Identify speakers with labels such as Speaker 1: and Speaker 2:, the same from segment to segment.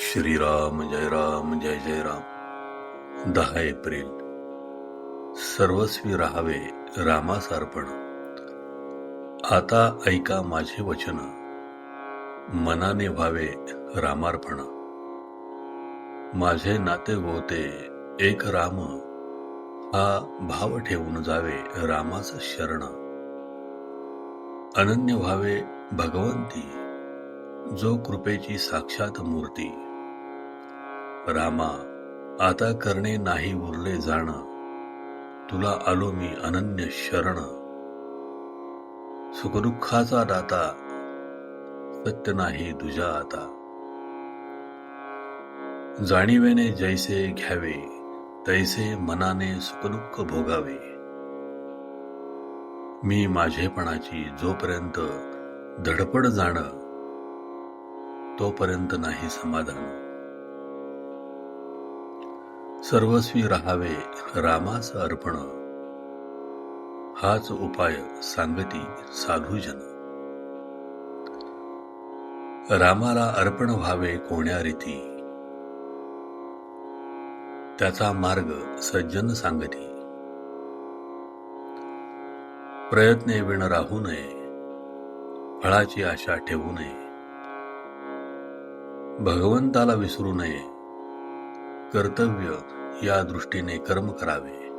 Speaker 1: श्रीराम जय राम जय जय राम. दहा एप्रिल. सर्वस्वी राहावे रामासार्पण. आता ऐका माझे वचन. मनाने व्हावे रामार्पण. माझे नाते गोते एक राम. हा भाव ठेवून जावे रामास शरण. अनन्य व्हावे भगवंती. जो कृपेची साक्षात मूर्ती. रामा आता करणे नाही उरले जाण. तुला आलो मी अनन्य शरण. सुखदुःखाचा दाता सत्य नाही तुझ्या आता. जाणीवेने जैसे घ्यावे तैसे मनाने सुखदुःख भोगावे. मी माझेपणाची जोपर्यंत धडपड जाण तोपर्यंत नाही समाधान. सर्वस्वी राहावे रामास अर्पण. हाच उपाय सांगती साधूजन. रामाला अर्पण व्हावे कोण्या रीती? त्याचा मार्ग सज्जन सांगती. प्रयत्ने विण राहू नये फळाची आशा ठेवू नये. भगवंताला विसरू नये कर्तव्य या दृष्टीने कर्म करावे.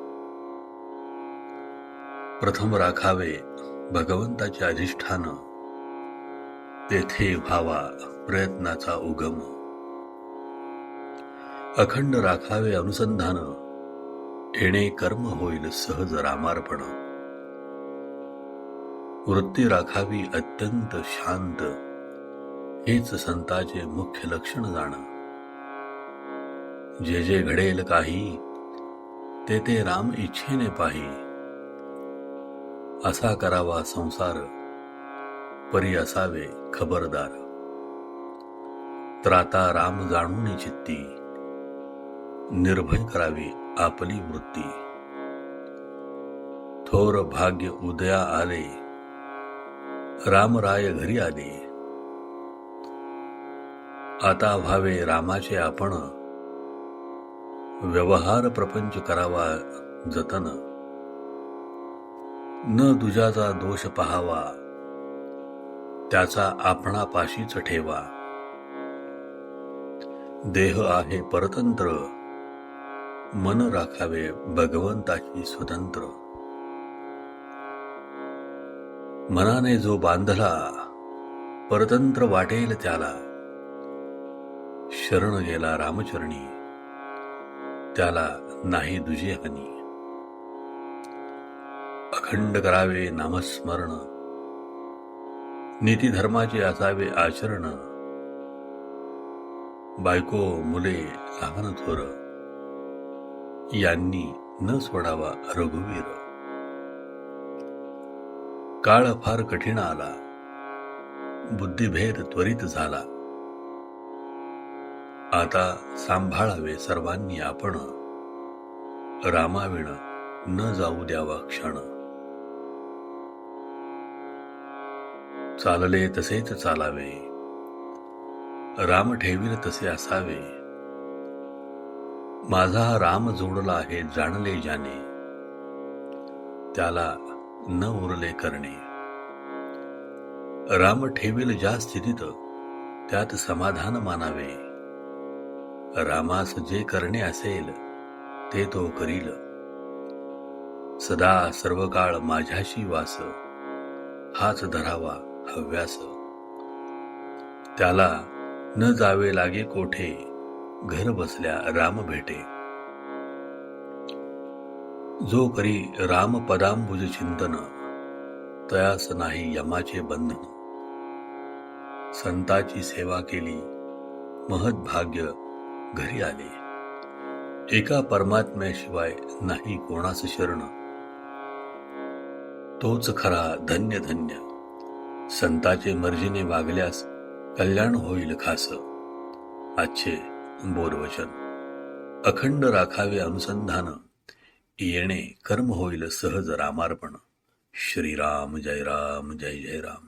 Speaker 1: प्रथम राखावे भगवंताचे अधिष्ठान. तेथे व्हावा प्रयत्नाचा उगम. अखंड राखावे अनुसंधान. येणे कर्म होईल सहज रामार्पण. वृत्ती राखावी अत्यंत शांत. हेच संताचे मुख्य लक्षण जाणं. जे जे घडेल काही ते ते राम इच्छेने पाही. असा करावा संसार परी असावे खबरदार. त्राता राम जाणून चित्ती निर्भय करावी आपली वृत्ती. थोर भाग्य उदया आले रामराय घरी आले. आता व्हावे रामाचे आपण व्यवहार प्रपंच करावा जतन. न दुजाचा दोष पहावा त्याचा आपणापाशीच ठेवा. देह आहे परतंत्र मन राखावे भगवंताची स्वतंत्र. मनाने जो बांधला परतंत्र वाटेल त्याला. शरण गेला रामचरणी. त्याला नाही दुजी हानी. अखंड करावे नामस्मरण. नीतिधर्माचे असावे आचरण. बायको मुले लहान थोर. यांनी न सोडावा रघुवीर. काळ फार कठीण आला. बुद्धिभेद त्वरित झाला. आता सांभाळावे सर्वांनी आपण. रामाविण न जाऊ द्यावा क्षण. चालले तसेच चालावे. राम ठेवील तसे असावे. माझा हा राम जोडला आहे जाणले जाणे त्याला न उरले करणे. राम ठेवील ज्या स्थितीत त्यात समाधान मानावे. रामास जे करणे असेल ते तो करील. सदा सर्व काळ माझ्याशी वास. हाच धरावा हव्यास. त्याला न जावे लागे कोठे घर बसल्या राम भेटे. जो करी राम पदांबुज चिंतन तयास नाही यमाचे बंधन. संताची सेवा केली महत भाग्य घरी आले. एका परमात्म्याशिवाय नाही कोणाच शरण. तोच खरा धन्य धन्य संताचे मर्जीने वागल्यास कल्याण होईल खास. आजचे बोधवचन अखंड राखावे अनुसंधान. येणे कर्म होईल सहज रामार्पण. श्रीराम जय राम जय जय राम.